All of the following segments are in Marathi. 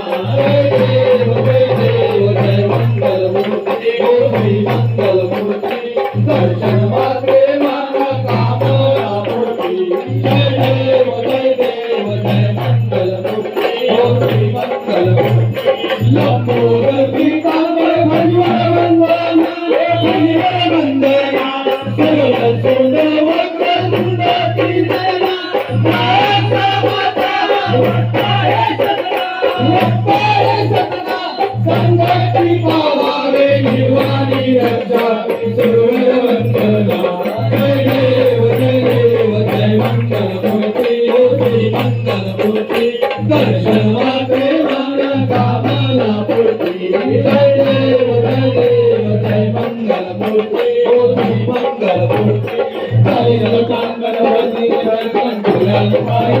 Música भक्ती पावावे निवाणी रक्षा सर्ववंतला जय देव जय देव जय मंगल मूर्ती होती मंगल मूर्ती दर्शनाचे मन कामाला पूर्ती जय देव जय देव जय मंगल मूर्ती I'm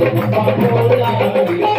con cô là